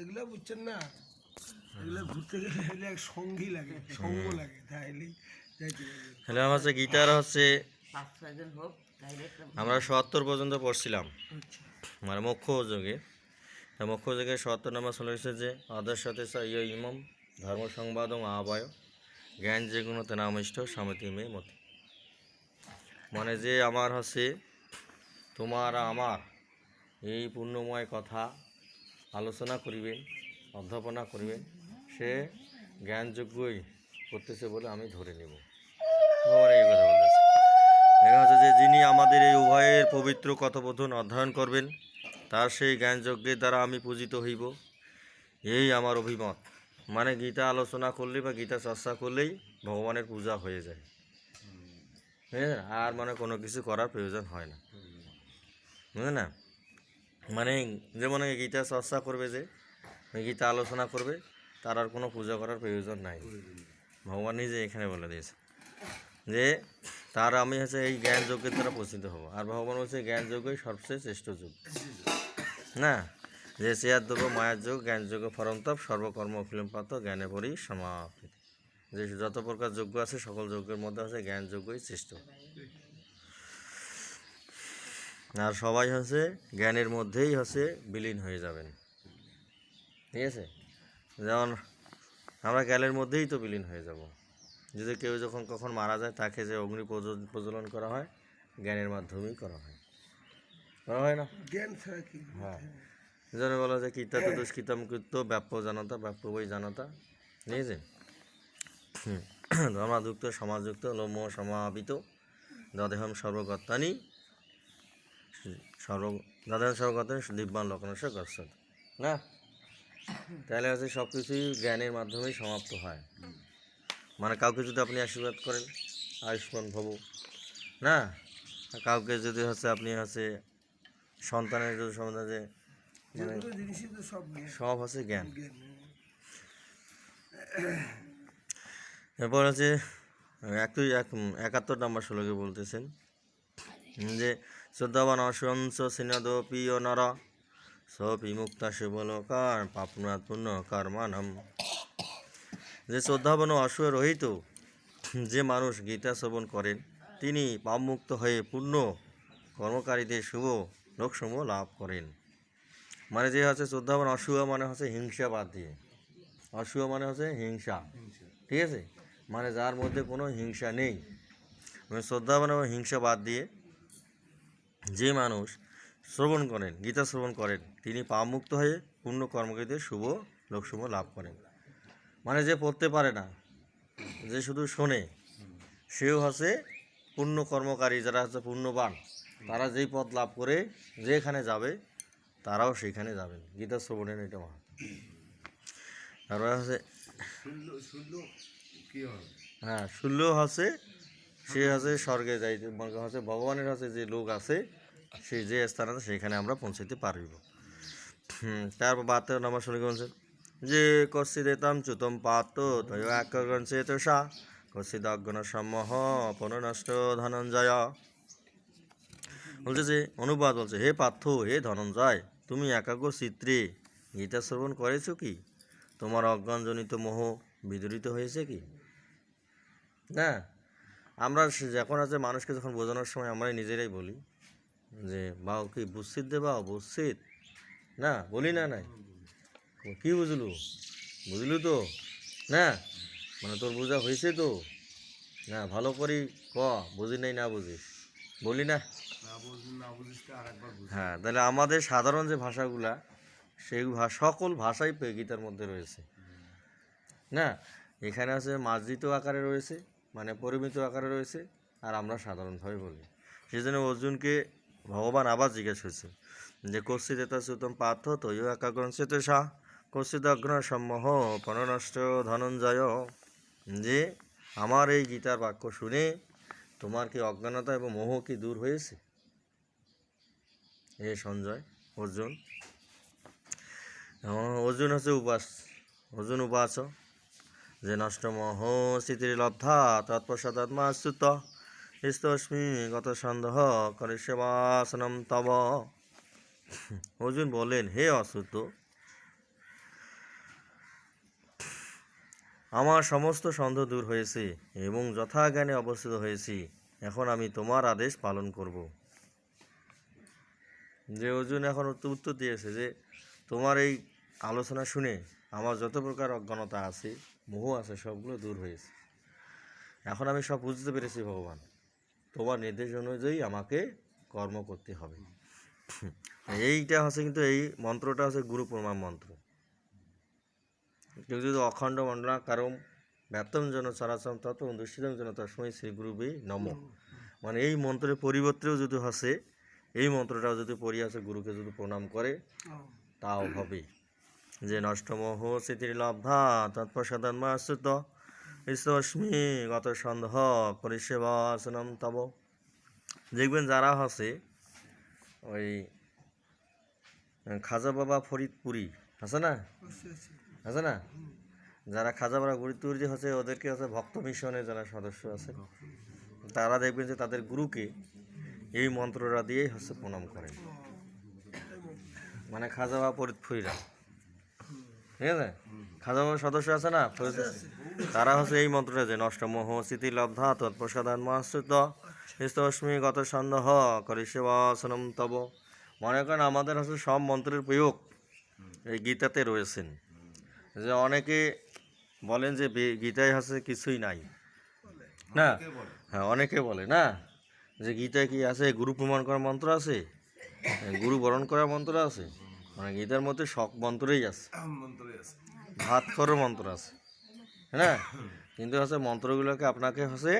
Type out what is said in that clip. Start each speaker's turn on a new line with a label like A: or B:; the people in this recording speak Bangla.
A: এগুলো বুঝছেন না? এগুলো ঘুরতে গেলে এক সঙ্গী লাগে সঙ্গ লাগে তাইলে
B: হ্যালো আমার হচ্ছে গীতার হচ্ছে আমরা সত্তর পর্যন্ত পড়ছিলাম। মানে মুখ্য যোগে মুখ্য যোগে সত্তর নম্বর চলে এসেছে যে আদর্শতে ইয় ইমম ধর্ম সংবাদম আহ্বায় জ্ঞান যে গুণ তেনামিষ্ট সমিতি মেয়ে মতি। মানে যে আমার হচ্ছে তোমার আমার এই পূর্ণময় কথা আলোচনা করিবেন, অধ্যাপনা করিবেন, সে জ্ঞানযোগ্যই করতেছে বলে আমি ধরে নেব। এই কথা বলেছে। এখানে হচ্ছে যে যিনি আমাদের এই উভয়ের পবিত্র কথোপথন অধ্যয়ন করবেন, তার সেই জ্ঞানযজ্ঞের দ্বারা আমি পূজিত হইব। এই আমার অভিমত। মানে গীতা আলোচনা করলে বা গীতা চর্চা করলেই ভগবানের পূজা হয়ে যায়। বুঝলেন? আর মানে কোনো কিছু করার প্রয়োজন হয় না। বুঝলেন? না মানে যে মনে গীতা চর্চা করবে যে গীতা আলোচনা করবে, তার আর কোনো পূজা করার প্রয়োজন নাই। ভগবান নিজে এখানে বলে দিয়েছে যে, তার আমি হচ্ছে এই জ্ঞান যজ্ঞের দ্বারা পরিচিত হব। আর ভগবান হচ্ছে জ্ঞান যজ্ঞই সবচেয়ে শ্রেষ্ঠ যুগ। না? যে চেয়ার দ্রব্য মায়ার যোগ জ্ঞান যোগ ফরন্তপ সর্বকর্ম ফিল্ম পাত, জ্ঞানে পরি সমাপ্তি। যে যত প্রকার যজ্ঞ আছে, সকল যজ্ঞের মধ্যে আছে জ্ঞান যজ্ঞই শ্রেষ্ঠ। আর সবাই হচ্ছে জ্ঞানের মধ্যেই হচ্ছে বিলীন হয়ে যাবেন। ঠিক আছে? যেমন আমরা জ্ঞানের মধ্যেই তো বিলীন হয়ে যাব। যদি কেউ যখন কখন মারা যায় তাকে যে অগ্নি প্রজ্বল- প্রজ্বলন করা হয় জ্ঞানের মাধ্যমেই করা হয়। করা হয় না?
A: জ্ঞান ছাড়া কি?
B: হ্যাঁ। যেন বলা যায় কীর্তাত দুষ্কৃতম কৃত্য ব্যাপ্য জানতা ব্যাপ্য বই জানতা। ধর্মাযুক্ত সমাজযুক্ত লোম সমাবিত দদেহম সর্বগত্তানি সর্ব দাদেহম সর্বগত্তানি দিব্যান লক্ষণস্য গচ্ছত না? তাহলে হচ্ছে সব কিছুই জ্ঞানের মাধ্যমেই সমাপ্ত হয়। মানে কাউকে যদি আপনি আশীর্বাদ করেন আয়ুষ্মান ভব। না? কাউকে যদি হচ্ছে আপনি হচ্ছে সন্তানের যদি সন্তান যে মানে
A: তো সব
B: হচ্ছে জ্ঞান। এরপর হচ্ছে এক একাত্তর নম্বর শ্লোকে বলতেছেন যে শ্রদ্ধাবান অসংস সিনদপি নর। সপি মুক্তা শিবলোকার পাপনাথ পুণ্য কর্মানম যে শ্রদ্ধাবান অসুয় রহিত, যে মানুষ গীতা শ্রবণ করেন, তিনি পাপমুক্ত হয়ে পূর্ণ কর্মকারীদের শুভ লোকসমূহ লাভ করেন। মানে যে হচ্ছে শ্রদ্ধাবান, অসুয়া মানে হচ্ছে হিংসা বাদ দিয়ে। অসুয়া মানে হচ্ছে হিংসা। ঠিক আছে? মানে যার মধ্যে কোনো হিংসা নেই। মানে শ্রদ্ধা মানে হিংসা বাদ দিয়ে যে মানুষ শ্রবণ করেন গীতা শ্রবণ করেন তিনি পাপমুক্ত হয়ে পূর্ণ কর্মকৃতের শুভ লোকসমূহ লাভ করেন। মানে যে পড়তে পারে না যে শুধু শোনে সেও হচ্ছে পূর্ণ কর্মকারী যারা হচ্ছে পূর্ণবান তারা যেই পথ লাভ করে যেখানে যাবে তারাও সেখানে যাবেন। গীতা শ্রবণের এটা মহা। তারপরে হচ্ছে হ্যাঁ শূন্য হচ্ছে সে হচ্ছে স্বর্গে মানে হচ্ছে ভগবানের হচ্ছে যে লোক আছে, সে যে স্থান আছে, সেখানে আমরা পৌঁছাতে পারব। তারপর বাহাত্তর নম্বর শুনে বলছেন যে কশ্চিদ এতাম চুতম পাত তয় একগণ চেতসা কশ্চিদ অজ্ঞান সম্মহ নষ্ট ধনঞ্জয়। বলছে যে, অনুবাদ বলছে, হে পার্থ হে ধনঞ্জয়, তুমি একাগ্র চিত্রে গীতা শ্রবণ করেছ কি? তোমার অজ্ঞানজনিত মোহ বিদরিত হয়েছে কি? না? আমরা সে- যখন আছে মানুষকে যখন বোঝানোর সময় আমরা নিজেরাই বলি যে বাউ কি বুঝছিত দে বাউ বুঝছিত না বলি না নাই। কি বুঝলু? বুঝলু তো। না। মানে তোর বোঝা হয়েছে তো? না ভালো করি ক বুঝি নাই না বুঝিস। বলি না। হ্যাঁ তাহলে আমাদের সাধারণ যে ভাষাগুলা সেই সকল ভাষাই গীতার মধ্যে রয়েছে। না এখানে আছে মার্জিত আকারে রয়েছে। মানে পরিমিত আকারে রয়েছে, আর আমরা সাধারণভাবে বলি। সেই জন্য অর্জুনকে ভগবান আবার জিজ্ঞেস করছে যে কশ্চিত এটা সুতম পার্থ তৈয় একাগ্রণ চেত শাহ কশ্চিত অগ্ন সম্মোহ পরনষ্ট ধনঞ্জয়। যে, আমার এই গীতার বাক্য শুনে তোমার কি অজ্ঞানতা এবং মোহ কি দূর হয়েছে? এ সঞ্জয়, অর্জুন। অর্জুন হচ্ছে উপাস, অর্জুন উপাস। যে নষ্ট মোহ স্মৃতির লব্ধা তৎপশ্চাদাত্মা স্তুত স্তস্মি গত সন্দেহ করে সেবাসনম তব। অর্জুন বলেন হে অসুত আমার সমস্ত সন্দেহ দূর হয়েছে এবং যথাজ্ঞানে অবস্থিত হয়েছি। এখন আমি তোমার আদেশ পালন করব। যে অর্জুন এখন উত্তর দিয়েছে যে, তোমার এই আলোচনা শুনে আমার যত প্রকার অজ্ঞানতা আছে মোহ আছে সবগুলো দূর হয়েছে এখন আমি সব বুঝতে পেরেছি ভগবান। তোমার নির্দেশ অনুযায়ী আমাকে কর্ম করতে হবে। এইটা হচ্ছে কিন্তু এই মন্ত্রটা হচ্ছে গুরু প্রমাণ মন্ত্র। কেউ যদি অখণ্ড মণ্ডলাকারম ব্যপ্তম জন চরাচম তত দুষ্টিতম জন তসময় শ্রী গুরুবে নম। মানে এই মন্ত্রের পরিবর্তেও যদি হসে এই মন্ত্রটাও যদি পড়ি আছে গুরুকে যদি প্রণাম করে তাও হবে। যে নষ্টমোহ স্মৃতির লব্ধা তৎপ্রসাদন মাস্তুত ঈশ্বস্মি গত সন্দেহ পরিষেবাসনম তব। দেখবেন যারা হসে ওই খাজা বাবা ফরিদপুরি আছে না?
A: আছে।
B: আছে। না? যারা খাজা বাবা ফরিদপুরি যে হচ্ছে ওদেরকে হচ্ছে ভক্ত মিশনের যারা সদস্য আছে তারা দেখবেন যে তাদের গুরুকে এই মন্ত্ররা দিয়েই হচ্ছে প্রণাম করেন। মানে খাজা বাবা ফরিদপুরিরা। ঠিক আছে? খাজা সদস্য আছে না? তারা হচ্ছে এই মন্ত্রটা যে নষ্ট মোহ স্মৃতি লব্ধা তৎপ্রসাদান মহাস্তুত স্তস্মি গত সন্দেহ করে সেবাসনম তব। মনে করেন আমাদের হচ্ছে সব মন্ত্রের প্রয়োগ এই গীতাতে রয়েছেন। যে অনেকে বলেন যে গীতায় হচ্ছে কিছুই নাই। না? হ্যাঁ অনেকে বলে না? যে গীতায় কি আছে গুরু প্রমাণ করার মন্ত্র আছে? গুরু বরণ করার মন্ত্র আছে? মানে গীতার মধ্যে শখ মন্ত্রই আছে। ভাত খরো মন্ত্র আছে। হ্যাঁ? কিন্তু হচ্ছে মন্ত্রগুলোকে আপনাকে হচ্ছে